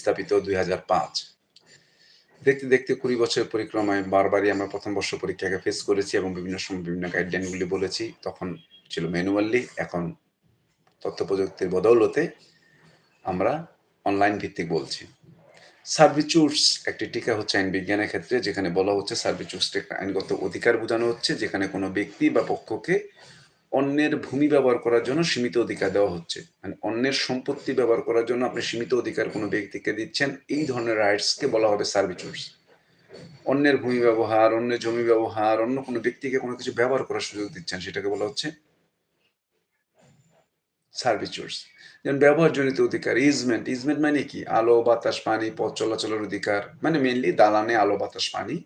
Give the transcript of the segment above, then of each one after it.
স্থাপিত দুই হাজার পাঁচ। দেখতে দেখতে কুড়ি বছরের পরিক্রমায় বারবারই আমরা প্রথম বর্ষ পরীক্ষাকে ফেস করেছি এবং বিভিন্ন সময় বিভিন্ন গাইডলাইনগুলি বলেছি। তখন ছিল ম্যানুয়ালি এখন তথ্য প্রযুক্তির বদৌলতে আমরা অনলাইন ভিত্তিক বলছি। সার্ভিচুর্স একটি টিকা হচ্ছে আইন বিজ্ঞানের ক্ষেত্রে, যেখানে বলা হচ্ছে সার্ভিচুর্সটি একটা আইনগত অধিকার বোঝানো হচ্ছে, যেখানে কোনো ব্যক্তি বা পক্ষকে অন্যের ভূমি ব্যবহার করার জন্য সীমিত অধিকার দেওয়া হচ্ছে। মানে অন্যের সম্পত্তি ব্যবহার করার জন্য আপনি সীমিত অধিকার কোনো ব্যক্তিকে দিচ্ছেন, এই ধরনের রাইটসকে বলা হবে সার্ভিচুর্স অন্যের ভূমি ব্যবহার, অন্যের জমি ব্যবহার, অন্য কোনো ব্যক্তিকে কোনো কিছু ব্যবহার করার সুযোগ দিচ্ছেন, সেটাকে বলা হচ্ছে সার্ভিচুর্স যেমন ব্যবহারজনিত অধিকার ইজমেন্ট ইজমেন্ট মানে কি? আলো, বাতাস, পানি, পথ চলাচলের অধিকার মানে মেনলি দালানে আলো, বাতাস, পানি,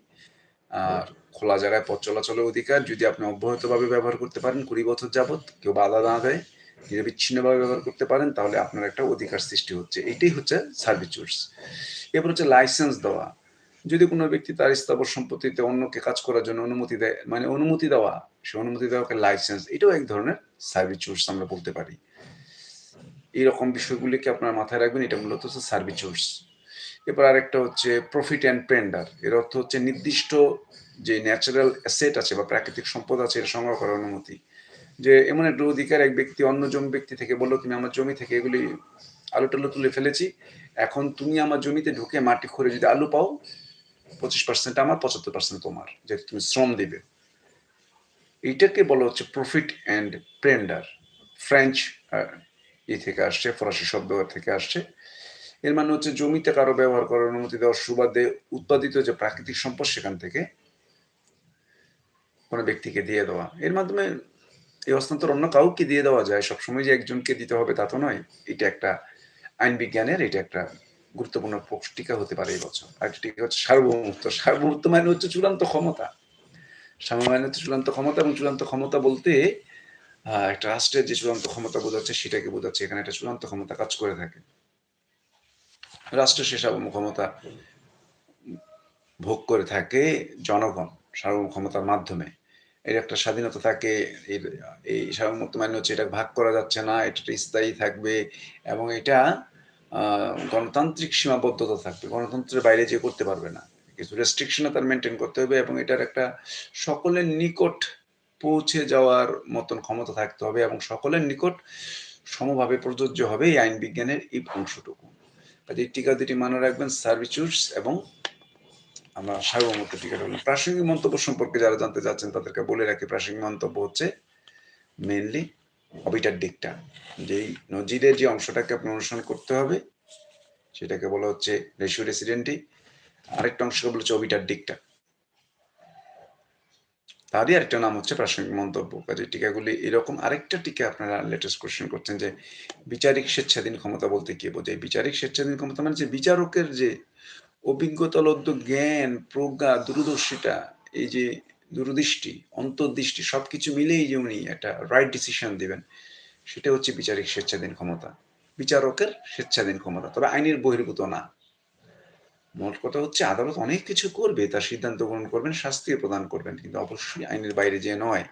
আর খোলা জায়গায় পথ চলাচলের অধিকার। যদি আপনি অব্যাহতভাবে ব্যবহার করতে পারেন কুড়ি বছর যাবত কেউ বাধা না দেয়। নিরবিচ্ছিন্নভাবে ব্যবহার করতে পারেন, তাহলে আপনার একটা অধিকার সৃষ্টি হচ্ছে। এটাই হচ্ছে সার্ভিচুর্স এরপর হচ্ছে লাইসেন্স দেওয়া। যদি কোনো ব্যক্তি তার স্থাবর সম্পত্তিতে অন্যকে কাজ করার জন্য অনুমতি দেয় মানে অনুমতি দেওয়া, সে অনুমতি দেওয়াকে লাইসেন্স এটাও এক ধরনের সার্ভিচুর্স আমরা বলতে পারি। এইরকম বিষয়গুলিকে আপনার মাথায় রাখবেন, এটা মূলত হচ্ছে সার্ভিচুর্স এরপর আরেকটা হচ্ছে প্রফিট অ্যান্ড পেন্ডার এর অর্থ হচ্ছে নির্দিষ্ট যে ন্যাচারাল অ্যাসেট আছে বা প্রাকৃতিক সম্পদ আছে, এটা সংগ্রহ করার অনুমতি। যে এমন একটা অধিকার এক ব্যক্তি অন্য জমি ব্যক্তি থেকে বলল, তুমি আমার জমি থেকে এগুলি আলু টালু তুলে ফেলেছি। এখন তুমি আমার জমিতে ঢুকে মাটি খুঁড়ে যদি আলু পাও, পঁচিশ পার্সেন্ট আমার, পঁচাত্তর পার্সেন্ট তোমার, যেহেতু তুমি শ্রম দিবে। এইটাকে বলা হচ্ছে প্রফিট অ্যান্ড প্রেন্ডার ফ্রেঞ্চ ই থেকে আসছে, ফরাসি শব্দ থেকে আসছে। এর মানে হচ্ছে জমিতে কারও ব্যবহার করার অনুমতি দেওয়ার সুবাদে উৎপাদিত যে প্রাকৃতিক সম্পদ সেখান থেকে কোনো ব্যক্তিকে দিয়ে দেওয়া। এর মাধ্যমে এই হস্তান্তর অন্য কাউকে দিয়ে দেওয়া যায়, সবসময় যে একজনকে দিতে হবে তা তো নয়। এটা একটা আইন বিজ্ঞানের, এটা একটা গুরুত্বপূর্ণ টিকা হতে পারে এই বছর। আর টিকা হচ্ছে সার্বভৌমত্ব। সার্বভৌমত্ব মানে হচ্ছে চূড়ান্ত ক্ষমতা। সার্বভৌম মানে হচ্ছে চূড়ান্ত ক্ষমতা এবং চূড়ান্ত ক্ষমতা বলতে একটা রাষ্ট্রের যে চূড়ান্ত ক্ষমতা বোঝাচ্ছে, সেটাকে বোঝাচ্ছে। এখানে একটা চূড়ান্ত ক্ষমতা কাজ করে থাকে। রাষ্ট্রের সে সার্বভৌম ক্ষমতা ভোগ করে থাকে জনগণ, সার্বভৌম ক্ষমতার মাধ্যমে। এর একটা স্বাধীনতা থাকে, এর, এই সার্বভৌমত্ব মানে হচ্ছে এটা ভাগ করা যাচ্ছে না, এটা স্থায়ী থাকবে এবং এটা গণতান্ত্রিক সীমাবদ্ধতা থাকবে। গণতন্ত্রের বাইরে যে করতে পারবে না। কিছু রেস্ট্রিকশনে তার মেনটেন করতে হবে এবং এটার একটা সকলের নিকট পৌঁছে যাওয়ার মতন ক্ষমতা থাকতে হবে এবং সকলের নিকট সমভাবে প্রযোজ্য হবে এই আইন বিজ্ঞানের এই অংশটুকু। কাজে টিকা দুটি মনে রাখবেন সার্ভিচুর্স এবং আমরা সার্বভৌমত্ব টিকাটা বললাম প্রাসঙ্গিক মন্তব্য সম্পর্কে যারা জানতে চাচ্ছেন, তাদেরকে বলে রাখি, প্রাসঙ্গিক মন্তব্য হচ্ছে মেনলি অবিটার দিকটা। যেই নজিরের যে অংশটাকে আপনি অনুসরণ করতে হবে, সেটাকে বলা হচ্ছে রেশিও রেসিডেন্টি আরেকটা অংশকে বলা হচ্ছে অবিটার দিকটা। তারই আরেকটা নাম হচ্ছে প্রাসঙ্গিক মন্তব্য। কাজে টিকাগুলি এরকম আরেকটা টিকা আপনারা লেটেস্ট কোশ্চেন করছেন যে বিচারিক স্বেচ্ছাধীন ক্ষমতা বলতে কি বোঝায়? বিচারিক স্বেচ্ছাধীন ক্ষমতা মানে যে বিচারকের যে অভিজ্ঞতালব্ধ জ্ঞান, প্রজ্ঞা, দূরদর্শিতা, এই যে দূরদৃষ্টি, অন্তর্দৃষ্টি, সবকিছু মিলেই যে উনি একটা রাইট ডিসিশন দেবেন, সেটা হচ্ছে বিচারিক স্বেচ্ছাধীন ক্ষমতা। বিচারকের স্বেচ্ছাধীন ক্ষমতা, তবে আইনের বহির্ভূত না। মোট কথা হচ্ছে, আদালত অনেক কিছু করবে, তার সিদ্ধান্ত গ্রহণ করবেন, শাস্তি প্রদান করবেন, কিন্তু অবশ্যই আইনের বাইরে যে নয়।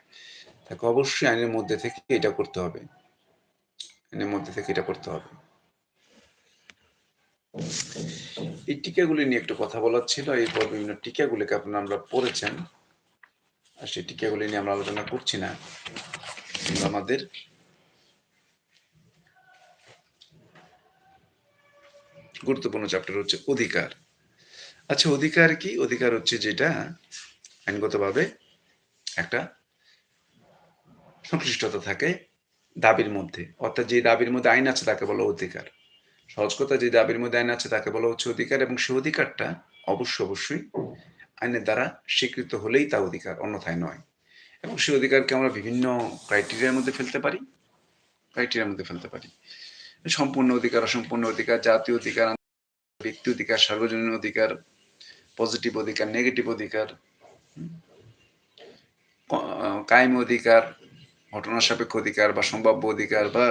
তাকে অবশ্যই আইনের মধ্যে থেকে এটা করতে হবে। আইনের মধ্যে থেকে এটা করতে হবে। এই টিকাগুলি নিয়ে একটু কথা বলার ছিল, এরপর বিভিন্ন টিকাগুলিকে আপনারা আমরা পড়েছেন। আর সেই টিকাগুলি নিয়ে আমরা আলোচনা করছি না। আমাদের গুরুত্বপূর্ণ চ্যাপ্টার হচ্ছে অধিকার। আচ্ছা অধিকার কি? অধিকার হচ্ছে যেটা আইনগতভাবে একটা সংশ্লিষ্টতা থাকে দাবির মধ্যে। অর্থাৎ যে দাবির মধ্যে আইন আছে তাকে বলা অধিকার। সহজ কথা যে দাবির মধ্যে আইন আছে, তাকে বলা হচ্ছে অধিকার এবং সে অধিকারটা অবশ্য অবশ্যই আইনের দ্বারা স্বীকৃত হলেই তা অধিকার, অন্যথায় নয়। এবং সে অধিকারকে আমরা বিভিন্ন ক্রাইটেরিয়ার মধ্যে ফেলতে পারি ক্রাইটেরিয়ার মধ্যে ফেলতে পারি। সম্পূর্ণ অধিকার, অসম্পূর্ণ অধিকার জাতীয় অধিকার, ব্যক্তি অধিকার, সার্বজনীন অধিকার পজিটিভ অধিকার নেগেটিভ অধিকার কায়েম অধিকার ঘটনা সাপেক্ষ অধিকার বা সম্ভাব্য অধিকার বা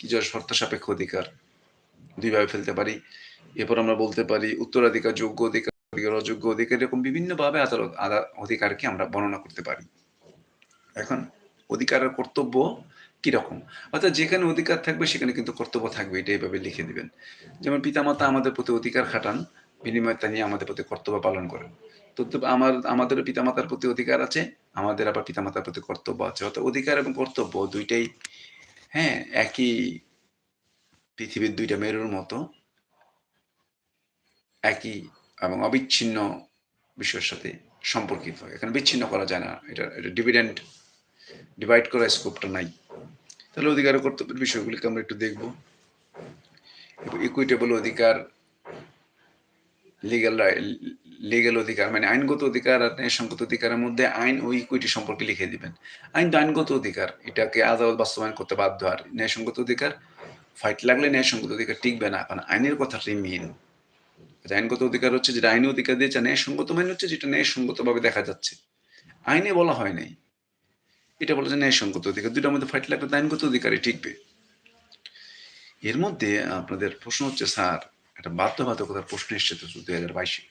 কি শর্ত সাপেক্ষ অধিকার দুইভাবে ফেলতে পারি। এরপর আমরা বলতে পারি, উত্তরাধিকার, যোগ্য অধিকার অধিকার, অযোগ্য অধিকার এরকম বিভিন্ন ভাবে আদালত অধিকারকে আমরা বর্ণনা করতে পারি। এখন অধিকারের কর্তব্য কীরকম? অর্থাৎ যেখানে অধিকার থাকবে, সেখানে কিন্তু কর্তব্য থাকবে এটা এইভাবে লিখে দিবেন। যেমন পিতামাতা আমাদের প্রতি অধিকার খাটান, বিনিময়ে তা নিয়ে আমাদের প্রতি কর্তব্য পালন করেন। তো তো আমার আমাদেরও পিতামাতার প্রতি অধিকার আছে, আমাদের আবার পিতামাতার প্রতি কর্তব্য আছে। অর্থাৎ অধিকার এবং কর্তব্য দুইটাই হ্যাঁ একই পৃথিবীর দুইটা মেরুর মতো, একই এবং অবিচ্ছিন্ন বিষয়ের সাথে সম্পর্কিত। এখানে বিচ্ছিন্ন করা যায় না, এটা এটা ডিভিডেন্ড ডিভাইড করার স্কোপটা নাই। তাহলে অধিকার কর্তব্যের বিষয়গুলিকে আমরা একটু দেখব। ইকুইটেবল অধিকার লিগ্যাল লিগ্যাল অধিকার মানে আইনগত অধিকার আর ন্যায়সঙ্গত অধিকারের মধ্যে আইন ও ইকুইটি সম্পর্কে লিখে দিবেন। আইন তো আইনগত অধিকার, এটাকে আদালত বাস্তবায়ন করতে বাধ্য আর ন্যায়সঙ্গত অধিকার। ফাইট লাগলে ন্যায়সঙ্গত অধিকার টিকবে না, কারণ আইনের কথাটাই মেন আইনগত অধিকার হচ্ছে যেটা আইনি অধিকার দিয়েছে ন্যায়সঙ্গত মানে হচ্ছে যেটা ন্যায়সঙ্গতভাবে দেখা যাচ্ছে। আইনে বলা হয় নাই। এটা বলে যে ন্যায়সঙ্গত অধিকার দুটার মধ্যে ফাইট লাগলে আইনগত অধিকারই টিকবে। এর মধ্যে আপনাদের প্রশ্ন হচ্ছে, স্যার একটা বাধ্যবাধকতার প্রশ্ন এসছে তো দুই হাজার বাইশে।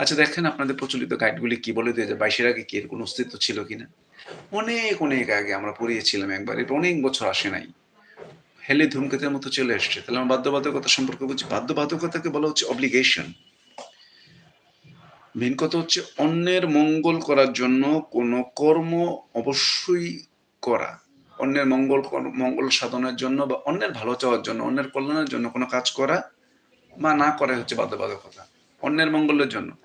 আচ্ছা দেখেন আপনাদের প্রচলিত গাইডগুলি কি বলে দুই হাজার বাইশের আগে কি এর কোনো অস্তিত্ব ছিল কিনা? অনেক অনেক আগে আমরা পড়িয়েছিলাম একবার এটা অনেক বছর আসে নাই। হেলে ধূমকেতের মতো চলে এসছে। তাহলে আমরা বাধ্যবাধকতা সম্পর্কে বলছি, বাধ্যবাধকতাকে বলা হচ্ছে অব্লিগেশন মেন কথা হচ্ছে অন্যের মঙ্গল করার জন্য কোনো কর্ম অবশ্যই করা। অন্যের মঙ্গল মঙ্গল সাধনের জন্য বা অন্যের ভালো চাওয়ার জন্য, অন্যের কল্যাণের জন্য কোনো কাজ করা বা না করা হচ্ছে বাধ্যবাধকতা। অন্যের মঙ্গলের জন্য।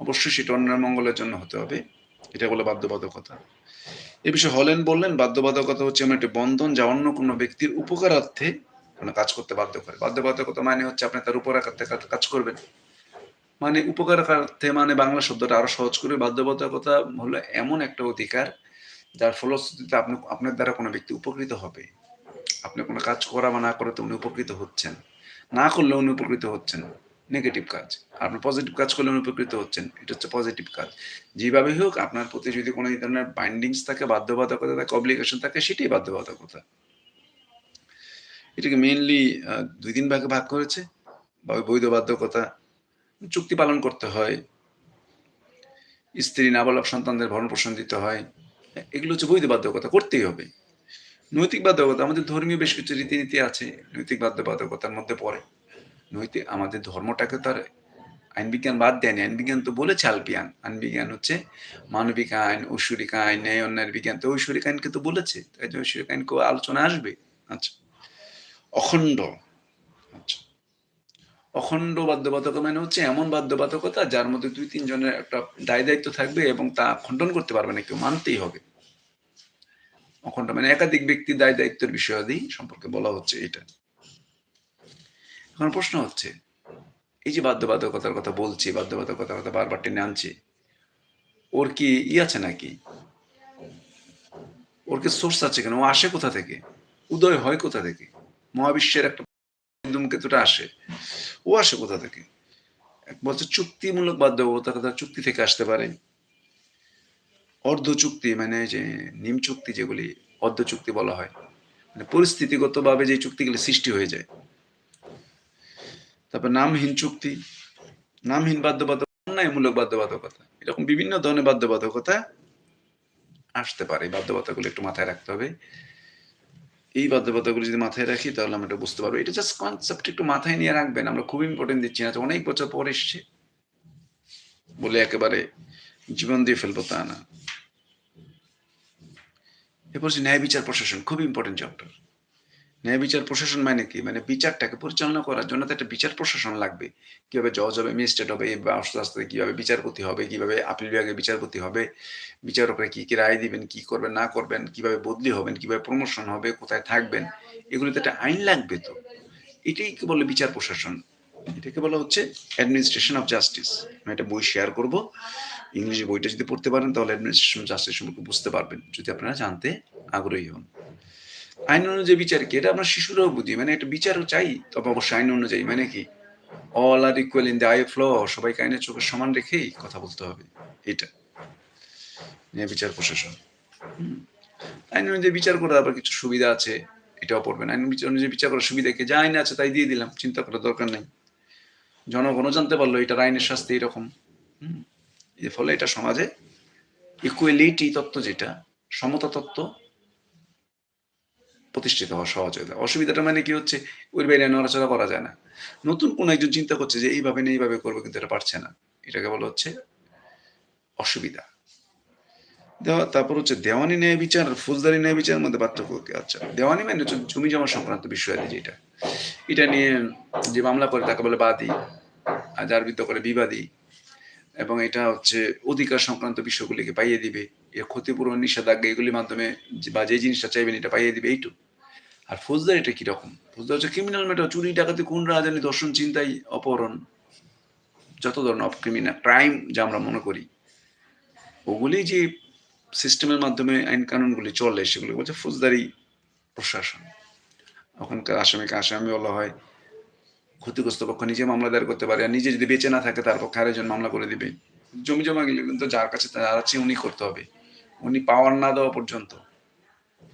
অবশ্যই সেটা অন্যের মঙ্গলের জন্য হতে হবে। এটা বলে বাধ্যবাধকতা। এ বিষয়ে হলেন বললেন, বাধ্যবাধকতা হচ্ছে এমন একটি বন্ধন যা অন্য কোনো ব্যক্তির উপকারার্থে কোনো কাজ করতে বাধ্য করে। বাধ্যবাধকতা মানে হচ্ছে আপনি তার কা- কাজ করবেন। মানে উপকারার্থে মানে বাংলা শব্দটা আরও সহজ করে, বাধ্যবাধকতা হলো এমন একটা অধিকার যার ফলশ্রুতিতে আপনি, আপনার দ্বারা কোনো ব্যক্তি উপকৃত হবে। আপনি কোনো কাজ করা বা না করাতে উনি উপকৃত হচ্ছেন। না করলে উনি উপকৃত হচ্ছেন। নেগেটিভ কাজ। আপনার পজিটিভ কাজ করলে উনি উপকৃত হচ্ছেন। এটা হচ্ছে পজিটিভ কাজ। যেভাবে হোক, আপনার প্রতি যদি কোনো ধরনের বাইন্ডিংস থাকে, বাধ্যবাধকতা থাকে অব্লিগেশন থাকে, সেটাই বাধ্যবাধকতা। এটাকে মেইনলি দুই তিন ভাগে ভাগ করেছে। বা বৈধ বাধ্যকতা, চুক্তি পালন করতে হয়। স্ত্রী নাবালক সন্তানদের ভরণ পোষণ দিতে হয়। এগুলো হচ্ছে বৈধ বাধ্যকতা, করতেই হবে। নৈতিক বাধ্যকতা আমাদের ধর্মীয় বেশ কিছু রীতিনীতি আছে নৈতিক বাধ্যবাধকতার মধ্যে পড়ে। নৈতিক আমাদের ধর্মটাকে তো আর আইন বিজ্ঞান বাদ দেয়নি। আইন বিজ্ঞান তো বলেছে আলপিয়ান আইন বিজ্ঞান হচ্ছে মানবিক আইন, ঐশ্বরিক আইন, ন্যায় অন্যায়ের বিজ্ঞান। তো ঐশ্বরিক আইনকে তো বলেছে। তাই যে ঐশ্বরিক আইন কেউ আলোচনা আসবে। আচ্ছা। অখণ্ড। আচ্ছা। অখণ্ড বাধ্যবাধকতা মানে হচ্ছে এমন বাধ্যবাধকতা যার মধ্যে দুই তিনজনের একটা দায় দায়িত্ব থাকবে এবং তা খণ্ডন করতে পারবে না। কেউ মানতেই হবে। অখণ্ড মানে একাধিক ব্যক্তির দায় দায়িত্বের বিষয়াদি সম্পর্কে বলা হচ্ছে এটা। এখন প্রশ্ন হচ্ছে, এই যে বাধ্যবাধকতার কথা বলছি, বাধ্যবাধকতার কথা বারবার টেনে আনছি, ওর কি ই আছে নাকি? ওর কি সোর্স আছে কেন? ও আসে কোথা থেকে? উদয় হয় কোথা থেকে? মহাবিশ্বের একটা ধূমকেতুটা আসে। ও আসে কোথা থেকে? বলছে চুক্তিমূলক বাধ্যবাধকতা চুক্তি থেকে আসতে পারে। অর্ধ চুক্তি মানে যে নিম চুক্তি যেগুলি অর্ধ চুক্তি বলা হয় মানে পরিস্থিতিগতভাবে যে চুক্তিগুলি সৃষ্টি হয়ে যায়। তারপর নামহীন চুক্তি, নামহীন বাধ্যবাধকতা, অন্যায়মূলক বাধ্যবাধকতা, এরকম বিভিন্ন ধরনের বাধ্যবাধকতা আসতে পারে। এই বাধ্যবাধকতাগুলো একটু মাথায় রাখতে হবে। এই বাধ্যবাধকতাগুলো যদি মাথায় রাখি, তাহলে আমরা এটা বুঝতে পারব। এটা জাস্ট কনসেপ্ট একটু মাথায় নিয়ে রাখবেন, আমরা খুব ইম্পর্টেন্ট দিচ্ছি না অনেক বছর পর এসছে বলে একেবারে জীবন দিয়ে ফেলব তা না। এরপর হচ্ছে ন্যায় বিচার প্রশাসন, খুব ইম্পর্টেন্ট চ্যাপ্টার ন্যায় বিচার প্রশাসন মানে কি? মানে বিচারটাকে পরিচালনা করার জন্য তো একটা বিচার প্রশাসন লাগবে। কীভাবে জজ হবে ম্যাজিস্ট্রেট হবে, বা আস্তে আস্তে কীভাবে বিচারপতি হবে, কীভাবে আপিল বিভাগে বিচারপতি হবে, বিচারকরা কি কি রায় দিবেন, কি করবেন, না করবেন, কীভাবে বদলি হবেন, কীভাবে প্রমোশন হবে, কোথায় থাকবেন, এগুলিতে একটা আইন লাগবে তো। এটাই কি বলে বিচার প্রশাসন? এটাকে বলা হচ্ছে অ্যাডমিনিস্ট্রেশন অফ জাস্টিস আমি একটা বই শেয়ার করব। ইংরেজি বইটা যদি পড়তে পারেন, তাহলে অ্যাডমিনিস্ট্রেশন জাস্টিস সম্পর্কে বুঝতে পারবেন, যদি আপনারা জানতে আগ্রহী হন। আইন অনুযায়ী বিচার কি? এটা আপনার শিশুরাও বুঝি মানে একটা বিচারও চাই, তবে অবশ্যই আইন অনুযায়ী মানে কি? All are equal in the eye flaw সবাইকে আইনের চোখের সমান রেখেই কথা বলতে হবে, এটা। ন্যায় বিচার প্রশাসন। আইন অনুযায়ী বিচার করার আবার কিছু সুবিধা আছে, এটাও পড়বেন। আইন বিচার অনুযায়ী বিচার করার সুবিধা কি? যা আইন আছে তাই দিয়ে দিলাম, চিন্তা করার দরকার নেই। জনগণও জানতে পারল, এটার আইনের শাস্তি এরকম। হুম। এর ফলে এটা সমাজে ইকুয়ালিটি তত্ত্ব যেটা, সমতা তত্ত্ব প্রতিষ্ঠিত হওয়া সহজ হয়ে যায়। অসুবিধাটা মানে কি হচ্ছে, ওই বাইরে নড়াচড়া করা যায় না। নতুন কোন একজন চিন্তা করছে যে এইভাবে না এইভাবে করব কিন্তু এটা পারছে না। এটাকে বলা হচ্ছে অসুবিধা। দেওয়া, তারপর হচ্ছে দেওয়ানি ন্যায় বিচার আর ফৌজদারি ন্যায় বিচারের মধ্যে পার্থক্য কি? আচ্ছা দেওয়ানি মানে হচ্ছে জমি জমা সংক্রান্ত বিষয় যেটা। এটা নিয়ে যে মামলা করে তাকে বলে বাদী, আর যার বিরুদ্ধে করে বিবাদী এবং এটা হচ্ছে অধিকার সংক্রান্ত বিষয়গুলিকে পাইয়ে দিবে। এর ক্ষতিপূরণ, নিষেধাজ্ঞা, এগুলির মাধ্যমে বা যে জিনিসটা চাইবেন এটা পাইয়ে দিবে এইটু আর ফৌজদারি এটা কীরকম? ফৌজদারি হচ্ছে ক্রিমিনাল ম্যাটার চুরি, ডাকাতি, খুন, রাজানি দর্শন চিন্তাই অপহরণ, যত ধরনের ক্রিমিনাল ক্রাইম যা আমরা মনে করি। ওগুলি যে সিস্টেমের মাধ্যমে আইন কানুনগুলি চলে, সেগুলি বলছে ফৌজদারি প্রশাসন। ওখানকার আসামিকে আসামি বলা হয় ক্ষতিগ্রস্ত পক্ষ নিজে মামলা দায়ের করতে পারে, আর নিজে যদি বেঁচে না থাকে তার পক্ষে আরেকজন মামলা করে দিবে। জমি জমা গেলে কিন্তু যার কাছে তার আছে উনি করতে হবে। উনি পাওয়ার না দেওয়া পর্যন্ত।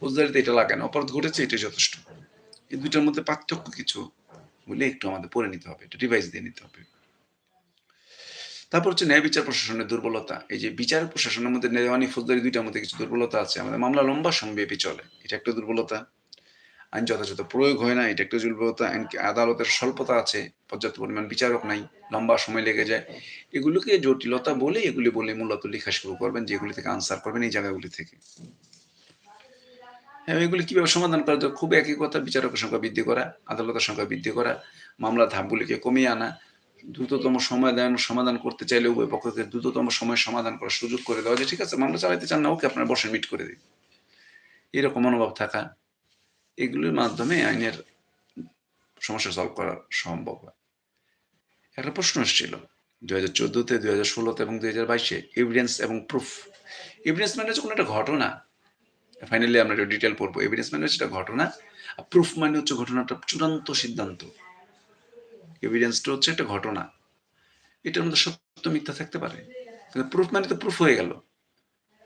ফৌজদারিতে এটা লাগে না, অপরাধ ঘটেছে, এটাই যথেষ্ট। এই দুইটার মধ্যে পার্থক্য কিছু বলে একটু আমাদের পড়ে নিতে হবে, একটু ডিভাইস দিয়ে নিতে হবে। তারপর হচ্ছে ন্যায় বিচার প্রশাসনের দুর্বলতা। এই যে বিচার প্রশাসনের মধ্যে ন্যায়ওয়ানি ফৌজদারি দুইটার মধ্যে কিছু দুর্বলতা আছে। আমাদের মামলা লম্বা সমব্যাপী চলে। এটা একটা দুর্বলতা। আইন যথাযথ প্রয়োগ হয় না এটা একটা দুর্বলতা আইন আদালতের স্বল্পতা আছে, পর্যাপ্ত পরিমাণ বিচারক নাই, লম্বা সময় লেগে যায়। এগুলোকে জটিলতা বলে, এগুলি বলে মূলত লেখা শুরু করবেন, যেগুলি থেকে আনসার করবেন এই জায়গাগুলি থেকে। হ্যাঁ এগুলি কীভাবে সমাধান করা যায়? খুব একই কথা, বিচারকের সংখ্যা বৃদ্ধি করা, আদালতের সংখ্যা বৃদ্ধি করা, মামলা ধাপগুলিকে কমিয়ে আনা, দ্রুততম সময় দেন, সমাধান করতে চাইলে উভয় পক্ষকে দ্রুততম সময় সমাধান করার সুযোগ করে দেওয়া যে ঠিক আছে, মামলা চালাইতে চান না, ওকে আপনার বসে মিট করে দিন। এরকম মনোভাব থাকা এগুলির মাধ্যমে আইনের সমস্যা সলভ করা সম্ভব হয়। একটা প্রশ্ন এসেছিল, দুই হাজার চোদ্দোতে দুই হাজার ষোলোতে এবং দুই হাজার বাইশে এভিডেন্স এবং প্রুফ এভিডেন্স মানে হচ্ছে কোনো একটা ঘটনা। ফাইনালি আমরা একটা ডিটেল পড়ব এভিডেন্স মানে হচ্ছে একটা ঘটনা, আর প্রুফ মানে হচ্ছে ঘটনাটা চূড়ান্ত সিদ্ধান্ত। এভিডেন্সটা হচ্ছে একটা ঘটনা। এটার মধ্যে সত্য মিথ্যা থাকতে পারে। কিন্তু প্রুফ মানে তো প্রুফ হয়ে গেল।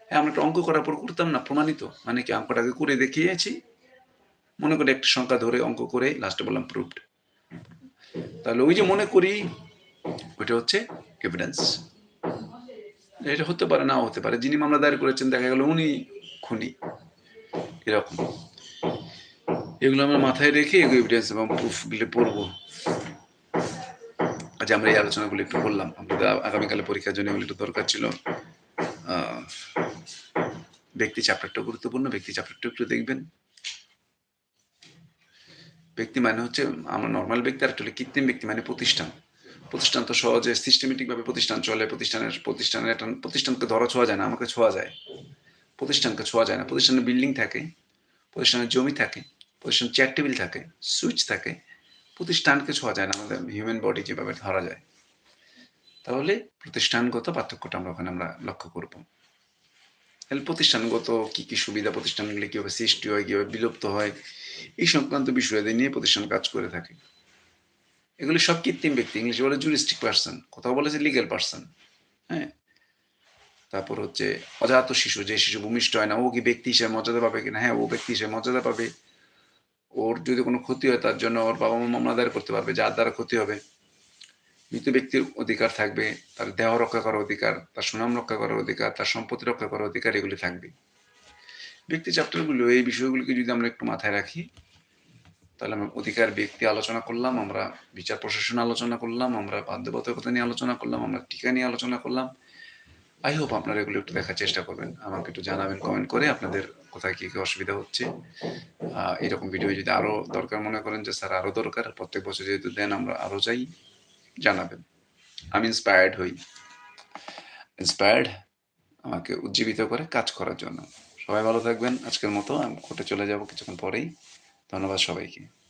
হ্যাঁ আমরা একটা অঙ্ক করার পর করতাম না, প্রমাণিত। মানে কি অঙ্কটাকে করে দেখিয়েছি মনে করে একটা সংখ্যা ধরে অঙ্ক করে লাস্টে বললাম প্রুফড তাহলে ওই যে মনে করি, ওইটা হচ্ছে এভিডেন্স এটা হতে পারে, নাও হতে পারে। যিনি মামলা দায়ের করেছেন, দেখা গেল উনি খুনি। এরকম। এগুলো আমরা মাথায় রেখে এগুলো এভিডেন্স এবং প্রুফগুলো পড়ব। আজ আমরা এই আলোচনাগুলো একটু করলাম। আমাদের আগামীকালে পরীক্ষার জন্য এগুলো একটু দরকার ছিল। ব্যক্তি চ্যাপ্টারটা গুরুত্বপূর্ণ, ব্যক্তি চ্যাপ্টারটা একটু দেখবেন। ব্যক্তি মানে হচ্ছে, আমরা নর্মাল ব্যক্তি আর একটা কৃত্রিম ব্যক্তি মানে প্রতিষ্ঠান। প্রতিষ্ঠান তো সহজে সিস্টেমেটিক ভাবে প্রতিষ্ঠান চলে, প্রতিষ্ঠানের প্রতিষ্ঠানের একটা, প্রতিষ্ঠানকে ধরা ছোঁয়া যায় না, আমাকে ছোঁয়া যায়। প্রতিষ্ঠানকে ছোঁয়া যায় না। প্রতিষ্ঠানের বিল্ডিং থাকে, প্রতিষ্ঠানের জমি থাকে প্রতিষ্ঠান চেয়ার টেবিল থাকে সুইচ থাকে, প্রতিষ্ঠানকে ছোঁয়া যায় না, আমাদের হিউম্যান বডি যেভাবে ধরা যায়। তাহলে প্রতিষ্ঠানগত পার্থক্যটা আমরা ওখানে আমরা লক্ষ্য করব। তাহলে প্রতিষ্ঠানগত কি কি সুবিধা, প্রতিষ্ঠানগুলি কীভাবে সৃষ্টি হয়, কীভাবে বিলুপ্ত হয়, এই সংক্রান্ত বিষয়দের নিয়ে প্রতিষ্ঠান কাজ করে থাকে। এগুলি সব কৃত্রিম ব্যক্তি, ইংলিশে বলে জুরিস্টিক পার্সন কোথাও বলে যে লিগেল পার্সন হ্যাঁ? তারপর হচ্ছে অজাত শিশু, যে শিশু ভূমিষ্ঠ হয় না, ও কি ব্যক্তি হিসেবে মর্যাদা পাবে কিনা? হ্যাঁ ও ব্যক্তি হিসেবে মর্যাদা পাবে। ওর যদি কোনো ক্ষতি হয়, তার জন্য ওর বাবা মা মামলা দায়ের করতে পারবে, যার দ্বারা ক্ষতি হবে। মৃত ব্যক্তির অধিকার থাকবে, তার দেহ রক্ষা করার অধিকার, তার সুনাম রক্ষা করার অধিকার, তার সম্পত্তি রক্ষা করার অধিকার এগুলি থাকবে। ব্যক্তি চ্যাপ্টারগুলো এই বিষয়গুলিকে যদি আমরা একটু মাথায় রাখি, তাহলে আমরা অধিকার ব্যক্তি আলোচনা করলাম, আমরা বিচার প্রশাসন আলোচনা করলাম, আমরা বাধ্যবাধকতা নিয়ে আলোচনা করলাম, আমরা টিকা নিয়ে আলোচনা করলাম। আই হোপ আপনারা এগুলো একটু দেখার চেষ্টা করবেন। আমাকে একটু জানাবেন কমেন্ট করে আপনাদের কোথায় কি কি অসুবিধা হচ্ছে। এরকম ভিডিও যদি আরও দরকার মনে করেন যে, স্যার আরও দরকার, প্রত্যেক বছর যেহেতু দেন, আমরা আরও চাই জানাবেন। আমি ইন্সপায়ার্ড হই। ইন্সপায়ার্ড আমাকে উজ্জীবিত করে কাজ করার জন্য। সবাই ভালো থাকবেন। আজকের মতো আমি কোর্টে চলে যাব কিছুক্ষণ পরেই। ধন্যবাদ সবাইকে।